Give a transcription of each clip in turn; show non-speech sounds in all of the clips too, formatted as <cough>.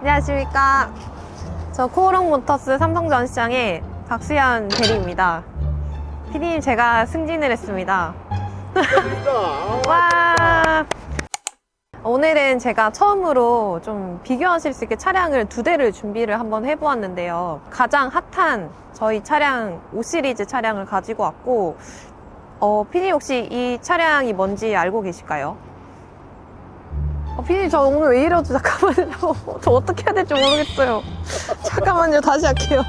안녕하십니까. 저 코오롱 모터스 삼성전시장의 박수현 대리입니다. 피디님 제가 승진을 했습니다. <laughs> 와. 오늘은 제가 처음으로 좀 비교하실 수 있게 차량을 두 대를 준비를 한번 해보았는데요. 가장 핫한 저희 차량 5 시리즈 차량을 가지고 왔고, 어, 피디님 혹시 이 차량이 뭔지 알고 계실까요? 어, 피디님 저 오늘 왜 이러죠? 잠깐만요. <laughs> 저 어떻게 해야 될지 모르겠어요. 잠깐만요. 다시 할게요.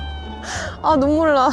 아, 눈물 나.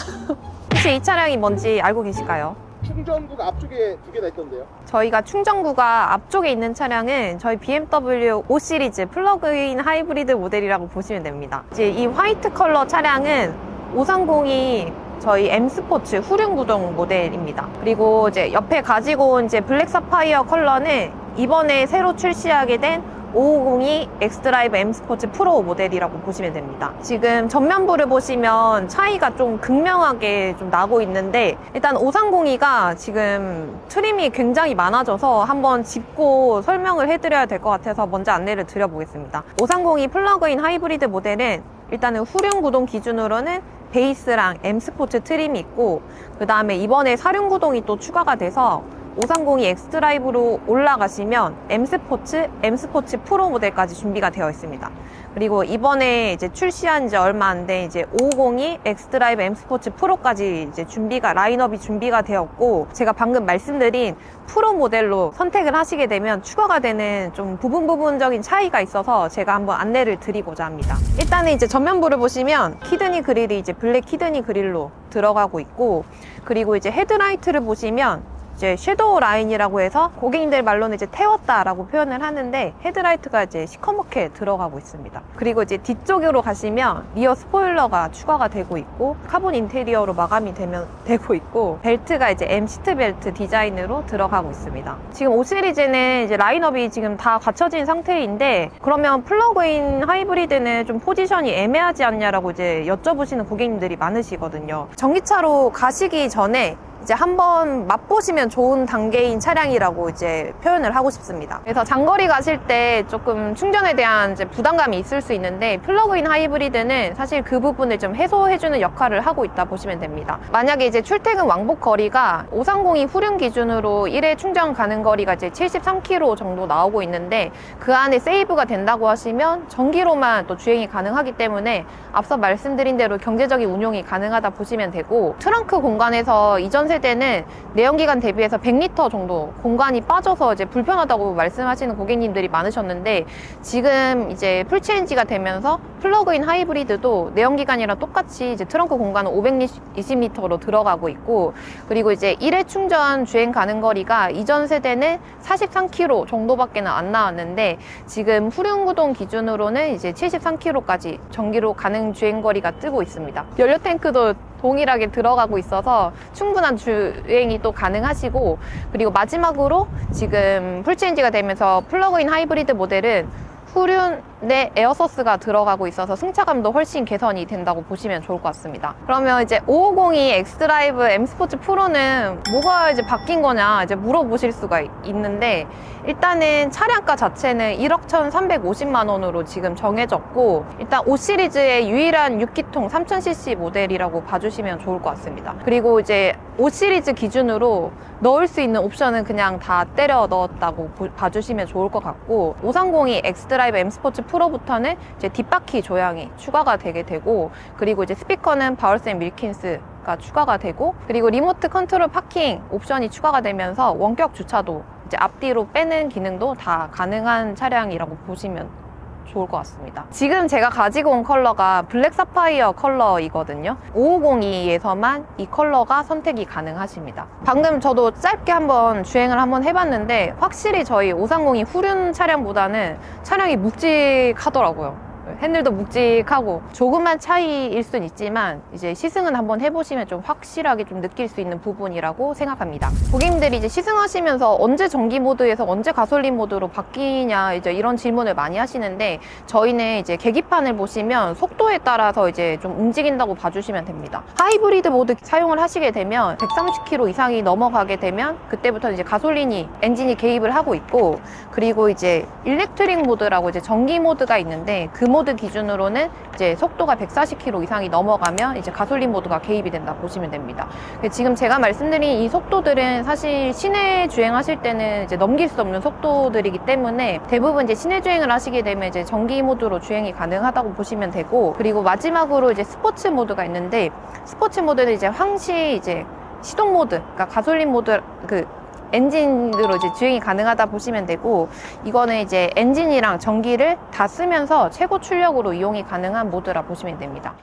혹시 이 차량이 뭔지 알고 계실까요? 충전구가 앞쪽에 두개다 있던데요. 저희가 충전구가 앞쪽에 있는 차량은 저희 BMW 5 시리즈 플러그인 하이브리드 모델이라고 보시면 됩니다. 이제 이 화이트 컬러 차량은 530이 저희 M 스포츠 후륜 구동 모델입니다. 그리고 이제 옆에 가지고 온 이제 블랙 사파이어 컬러는 이번에 새로 출시하게 된 550이 엑스드라이브 M 스포츠 프로 모델이라고 보시면 됩니다. 지금 전면부를 보시면 차이가 좀 극명하게 좀 나고 있는데 일단 530이가 지금 트림이 굉장히 많아져서 한번 짚고 설명을 해드려야 될 것 같아서 먼저 안내를 드려보겠습니다. 530이 플러그인 하이브리드 모델은 일단은 후륜 구동 기준으로는 베이스랑 M 스포츠 트림이 있고 그 다음에 이번에 사륜 구동이 또 추가가 돼서 530이 엑스드라이브로 올라가시면 M 스포츠, M 스포츠 프로 모델까지 준비가 되어 있습니다. 그리고 이번에 이제 출시한 지 얼마 안돼 이제 550이 엑스드라이브 M 스포츠 프로까지 이제 준비가 라인업이 준비가 되었고 제가 방금 말씀드린 프로 모델로 선택을 하시게 되면 추가가 되는 좀 부분 부분적인 차이가 있어서 제가 한번 안내를 드리고자 합니다. 일단은 이제 전면부를 보시면 키드니 그릴이 이제 블랙 키드니 그릴로 들어가고 있고 그리고 이제 헤드라이트를 보시면 이제 섀도우 라인이라고 해서 고객님들 말로는 이제 태웠다라고 표현을 하는데 헤드라이트가 이제 시커멓게 들어가고 있습니다. 그리고 이제 뒤쪽으로 가시면 리어 스포일러가 추가가 되고 있고 카본 인테리어로 마감이 되면 되고 있고 벨트가 이제 M 시트 벨트 디자인으로 들어가고 있습니다. 지금 5 시리즈는 이제 라인업이 지금 다 갖춰진 상태인데 그러면 플러그인 하이브리드는 좀 포지션이 애매하지 않냐라고 이제 여쭤보시는 고객님들이 많으시거든요. 전기차로 가시기 전에 이제 한번 맛보시면 좋은 단계인 차량이라고 이제 표현을 하고 싶습니다. 그래서 장거리 가실 때 조금 충전에 대한 이제 부담감이 있을 수 있는데 플러그인 하이브리드는 사실 그 부분을 좀 해소해주는 역할을 하고 있다 보시면 됩니다. 만약에 이제 출퇴근 왕복 거리가 530이 후륜 기준으로 1회 충전 가는 거리가 이제 73km 정도 나오고 있는데 그 안에 세이브가 된다고 하시면 전기로만 또 주행이 가능하기 때문에 앞서 말씀드린 대로 경제적인 운용이 가능하다 보시면 되고 트렁크 공간에서 이전 세대는 내연기관 대비해서 100리터 정도 공간이 빠져서 이제 불편하다고 말씀하시는 고객님들이 많으셨는데 지금 이제 풀체인지가 되면서 플러그인 하이브리드도 내연기관이랑 똑같이 이제 트렁크 공간은 520리터로 들어가고 있고 그리고 이제 1회 충전 주행 가는 거리가 이전 세대는 43km 정도밖에는 안 나왔는데 지금 후륜구동 기준으로는 이제 73km까지 전기로 가는 주행 거리가 뜨고 있습니다. 연료 탱크도 동일하게 들어가고 있어서 충분한 주행이 또 가능하시고 그리고 마지막으로 지금 풀체인지가 되면서 플러그인 하이브리드 모델은 후륜 에 에어소스가 들어가고 있어서 승차감도 훨씬 개선이 된다고 보시면 좋을 것 같습니다. 그러면 이제 550이 엑스드라이브 M 스포츠 프로는 뭐가 이제 바뀐 거냐 이제 물어보실 수가 있는데 일단은 차량가 자체는 1억 1,350만 원으로 지금 정해졌고 일단 5 시리즈의 유일한 6기통 3000cc 모델이라고 봐주시면 좋을 것 같습니다. 그리고 이제 5 시리즈 기준으로 넣을 수 있는 옵션은 그냥 다 때려 넣었다고 보- 봐주시면 좋을 것 같고 530이 엑스드라이브 M 스포츠 프로부터는 이제 뒷바퀴 조향이 추가가 되게 되고 그리고 이제 스피커는 바울센 밀킨스 가 추가가 되고 그리고 리모트 컨트롤 파킹 옵션이 추가가 되면서 원격 주차도 이제 앞뒤로 빼는 기능도 다 가능한 차량이라고 보시면 좋을 것 같습니다. 지금 제가 가지고 온 컬러가 블랙 사파이어 컬러이거든요. 550e에서만 이 컬러가 선택이 가능하십니다. 방금 저도 짧게 한번 주행을 한번 해봤는데 확실히 저희 530이 후륜 차량보다는 차량이 묵직하더라고요. 핸들도 묵직하고 조금만 차이일 순 있지만 이제 시승은 한번 해보시면 좀 확실하게 좀 느낄 수 있는 부분이라고 생각합니다. 고객님들이 이제 시승하시면서 언제 전기 모드에서 언제 가솔린 모드로 바뀌냐 이제 이런 질문을 많이 하시는데 저희는 이제 계기판을 보시면 속도에 따라서 이제 좀 움직인다고 봐주시면 됩니다. 하이브리드 모드 사용을 하시게 되면 130km 이상이 넘어가게 되면 그때부터 이제 가솔린이 엔진이 개입을 하고 있고 그리고 이제 일렉트릭 모드라고 이제 전기 모드가 있는데 그 모드 기준으로는 이제 속도가 140km 이상이 넘어가면 이제 가솔린 모드가 개입이 된다 보시면 됩니다. 지금 제가 말씀드린 이 속도들은 사실 시내 주행하실 때는 이제 넘길 수 없는 속도들이기 때문에 대부분 이제 시내 주행을 하시게 되면 이제 전기 모드로 주행이 가능하다고 보시면 되고 그리고 마지막으로 이제 스포츠 모드가 있는데 스포츠 모드는 이제 항시 이제 시동 모드, 그러니까 가솔린 모드 그 엔진으로 이제 주행이 가능하다 보시면 되고 이거는 이제 엔진이랑 전기를 다 쓰면서 최고 출력으로 이용이 가능한 모드라 보시면 됩니다.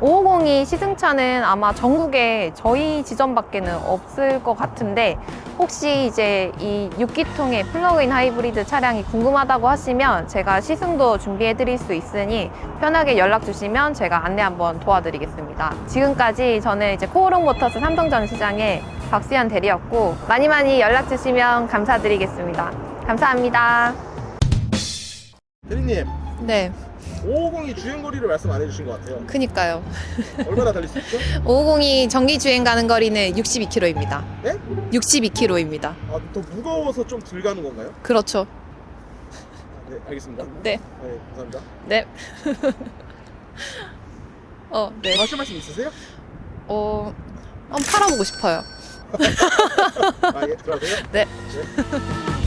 550이 시승차는 아마 전국에 저희 지점밖에는 없을 것 같은데 혹시 이제 이 6기통의 플러그인 하이브리드 차량이 궁금하다고 하시면 제가 시승도 준비해 드릴 수 있으니 편하게 연락 주시면 제가 안내 한번 도와드리겠습니다. 지금까지 저는 이제 코오롱 모터스 삼성전 시장의 박수현 대리였고 많이 많이 연락 주시면 감사드리겠습니다. 감사합니다. 대리님, 네, 550이 주행거리를 말씀 안 해주신 것 같아요. 그니까요. 얼마나 달릴 수 있죠? <laughs> 550이 전기 주행 가는 거리는 62km입니다. 네? 62km입니다. 아, 더 무거워서 좀 덜 가는 건가요? 그렇죠. 네, 알겠습니다. 네. 네, 감사합니다. 네. <laughs> 어, 네. 하실 말씀 있으세요? 어, 한번 팔아보고 싶어요. 아, 예, 들어가세요. 네. 네.